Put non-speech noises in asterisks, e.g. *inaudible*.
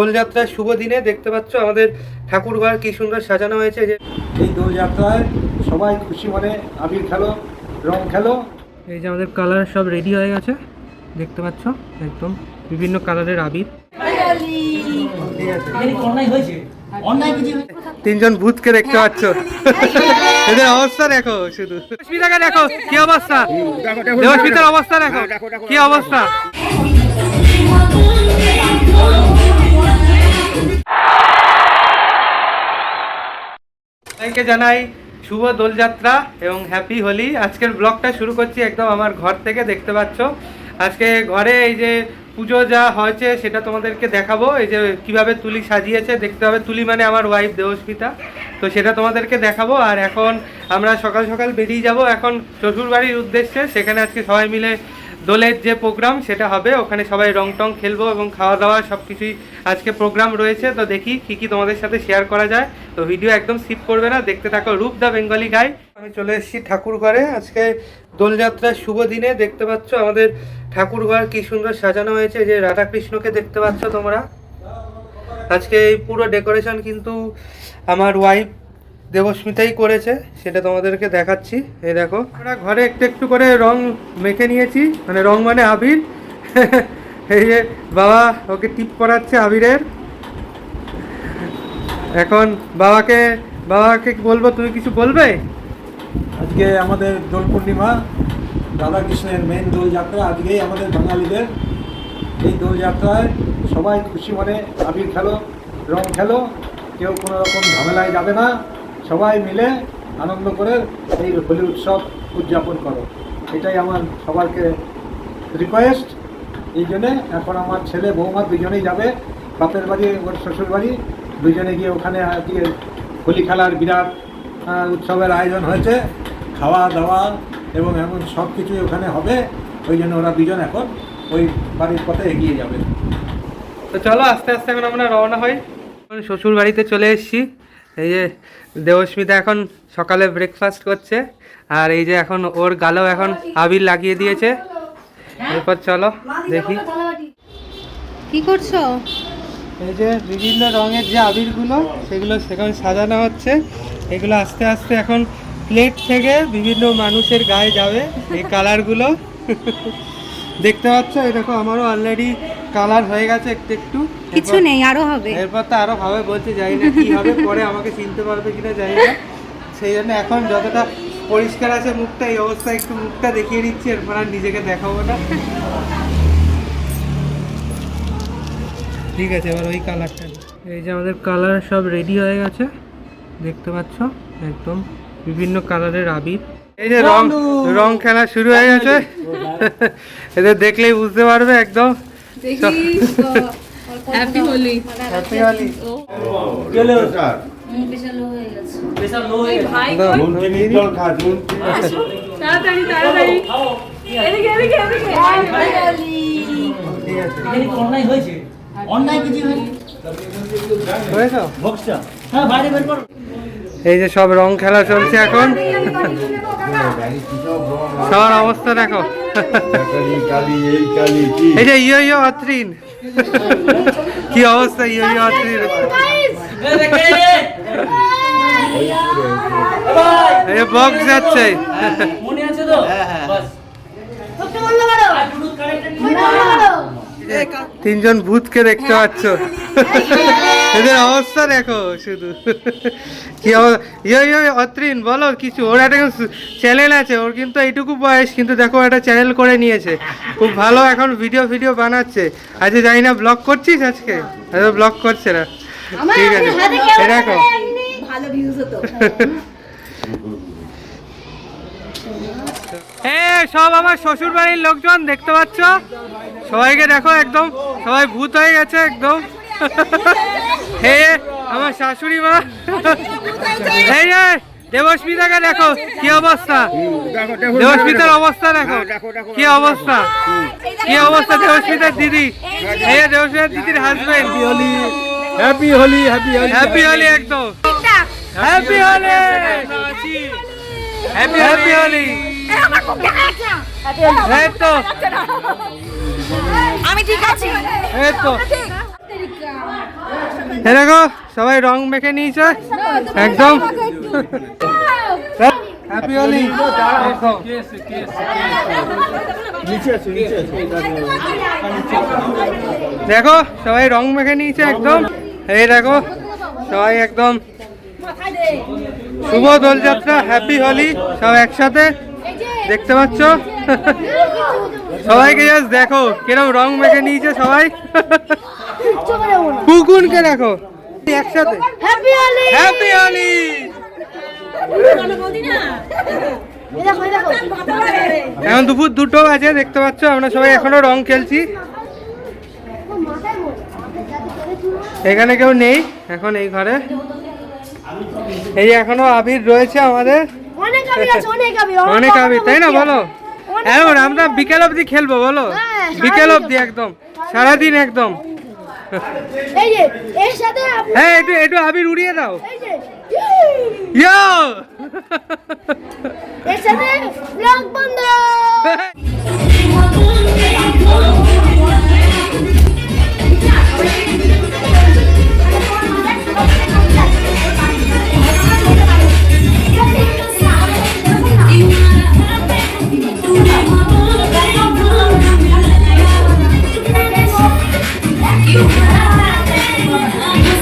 দোলযাত্রার শুভ দিনে দেখতে পাচ্ছ আমাদের ঠাকুরঘর কি সুন্দর সাজানো হয়েছে যে এই দোলযাত্রায় সবাই খুশি মনে আবির খেলো রং খেলো। এই যে আমাদের কালার সব রেডি হয়ে গেছে দেখতে পাচ্ছ একদম বিভিন্ন কালারের আবির। তিনজন ভূতকে দেখতে পাচ্ছ। এদের অবস্থা দেখো শুধু। দেবস্মিতাকে দেখো কি অবস্থা? দেবস্মিতার অবস্থা দেখো কি অবস্থা? সবাইকে জানাই শুভ দোলযাত্রা এবং হ্যাপি হোলি। আজকের ব্লগটা শুরু করছি একদম আমার ঘর থেকে, দেখতে পাচ্ছ। আজকে ঘরে এই যে পুজো যা হয়েছে সেটা তোমাদেরকে দেখাবো। এই যে কীভাবে তুলি সাজিয়েছে, দেখতে হবে। তুলি মানে আমার ওয়াইফ দেবস্মিতা। তো সেটা তোমাদেরকে দেখাবো। আর এখন আমরা সকাল সকাল বেরিয়ে যাব। এখন শ্বশুরবাড়ির উদ্দেশ্যে, সেখানে আজকে সবাই মিলে দোলের যে প্রোগ্রাম, সেটা হবে। ওখানে সবাই রং টং খেলব এবং খাওয়া দাওয়া সব কিছুই আজকে প্রোগ্রাম রয়েছে। তো দেখি কি কি তোমাদের সাথে শেয়ার করা যায়। তো ভিডিও একদম স্কিপ করবে না। দেখতে থাকো রূপ দ্য বেঙ্গলি গাই আমি চলে এসেছি ঠাকুর ঘরে। আজকে দোলযাত্রার শুভ দিনে দেখতে পাচ্ছ আমাদের ঠাকুর ঘর কি সুন্দর সাজানো হয়েছে। যে রাধাকৃষ্ণকে দেখতে পাচ্ছ তোমরা। আজকে এই পুরো ডেকোরেশন কিন্তু আমার ওয়াইফ দেবস্মিতাই করেছে, সেটা তোমাদেরকে দেখাচ্ছি। এই দেখো, আমরা ঘরে একটু একটু করে রং মেখে নিয়েছি মানে রং মানে আবির। *laughs* এই যে বাবা ওকে টিপ করাচ্ছে আবিরের। এখন বাবাকে বাবাকে বলব, তুমি কিছু বলবে? আজকে আমাদের দোল পূর্ণিমা, রাধাকৃষ্ণের মেন দোলযাত্রা আজকেই আমাদের বাঙালিদের এই দোলযাত্রায় সবাই খুশি মনে আবির খেলো, রং খেলো, কেউ কোনো রকম ঝামেলায় যাবে না। সবাই মিলে আনন্দ করে এই হোলি উৎসব উদযাপন করো। এটাই আমার সবাইকে রিকোয়েস্ট এই জন্যে এখন আমার ছেলে, বৌমা দুজনেই যাবে। বাপের বাড়ি, ওর শ্বশুর বাড়ি। দুজনে গিয়ে ওখানে আজকে হোলি খেলার বিরাট উৎসবের আয়োজন হয়েছে। খাওয়া দাওয়া এবং এমন সব কিছুই ওখানে হবে। ওই জন্য ওরা দুজন এখন ওই বাড়ির পথে এগিয়ে যাবে। তো চলো আস্তে আস্তে এখন আমরা রওনা হই। শ্বশুর বাড়িতে চলে এসেছি। এই যে দেবস্মিতা এখন সকালে ব্রেকফাস্ট করছে আর এই যে এখন ওর গালেও এখন আবির লাগিয়ে দিয়েছে। এরপর চলো দেখি। কি করছ? এই যে বিভিন্ন রঙের যে আবিরগুলো সেগুলো সেখানে সাজানো হচ্ছে। এগুলো আস্তে আস্তে এখন প্লেট থেকে বিভিন্ন মানুষের গায়ে যাবে এই কালারগুলো দেখতে পাচ্ছ এরকম আমারও অলরেডি কালার হয়ে গেছে একটু একটু। কিছু নেই আরও হবে। এরপর তো আরও ভাবে বলতে যাই না কি হবে পরে আমাকে চিনতে পারবে কিনা জানি না। সেই জন্য এখন যতটা পরিষ্কার আছে মুখটা এই অবস্থায় একটু মুখটা দেখিয়ে দিচ্ছি এরপর আর নিজেকে দেখাবো না। ঠিক আছে এবার ওই কালারটা এই যে আমাদের কালার সব রেডি হয়ে গেছে দেখতে পাচ্ছ? একদম বিভিন্ন কালারের আবির। এই যে রং রং খেলা শুরু হয়ে গেছে। এদের দেখলেই বুঝতে পারবে একদম। হ্যাপি হোলি হ্যাপি হোলি বক্সটা হ্যাঁ এই যে সব রং খেলা চলছে এখন। সবার অবস্থা দেখো। যে ইয়ো ইয়ো অত্রিন কি অবস্থা ইয়ো ইয়ো এই বক্স যাচ্ছে। মনে আছে তো তিনজন ভূতকে দেখতে পাচ্ছ। এদের অবস্থা দেখো শুধু। কি অব- ইয়ো ইয়ো অত্রিন বলো কিছু। ওর একটা চ্যানেল আছে ওর কিন্তু এইটুকু বয়স কিন্তু দেখো একটা চ্যানেল করে নিয়েছে। খুব ভালো এখন ভিডিও ভিডিও বানাচ্ছে। আজকে জানি না ব্লগ করছিস আজকে? ব্লগ করছে না। ঠিক আছে। দেখো। ভালো ভিউজ হতো। সব আমার শ্বশুর বাড়ির লোকজন দেখতে পাচ্ছ? সবাইকে দেখো একদম। সবাই ভূত হয়ে গেছে একদম। হে আমার শাশুড়ি মা। এই দেবস্মিতাকে দেখো কি অবস্থা? দেবস্মিতার অবস্থা দেখো কি অবস্থা? কি অবস্থা দেবস্মিতার দিদি? এই যে দেবস্মিতার দিদির husband happy Holi happy Holi happy Holi একদম। Happy Holi happy happy Holi এই তো। আমি ঠিক আছি। এই তো। এ দেখো, সবাই রং মেখে নিয়েছে। একদম। হ্যাপি হোলি দেখো, সবাই রং মেখে নিয়েছে একদম। এই দেখো, সবাই একদম। শুভ দোলযাত্রা হ্যাপি হোলি সব একসাথে। দেখতে পাচ্ছ? সবাইকে জাস্ট দেখো কিরম রং মেখে নিয়েছে সবাই। কুকুনকে দেখো। একসাথে। হ্যাপি হোলি হ্যাপি দেখো এখন দুপুর দুটো বাজে দেখতে পাচ্ছ আমরা সবাই এখনও রং খেলছি। এখানে কেউ নেই এখন এই ঘরে। এই এখনও আবির রয়েছে আমাদের। অনেক আবির তাই না বলো? এখন আমরা বিকেল অবধি খেলব বলো? হ্যাঁ, বিকেল অবধি একদম সারাদিন একদম। হ্যাঁ একটু একটু আবির উড়িয়ে দাও। ইয়ো! এর সাথে ব্লগ বন্ধ। *laughs* Yeah.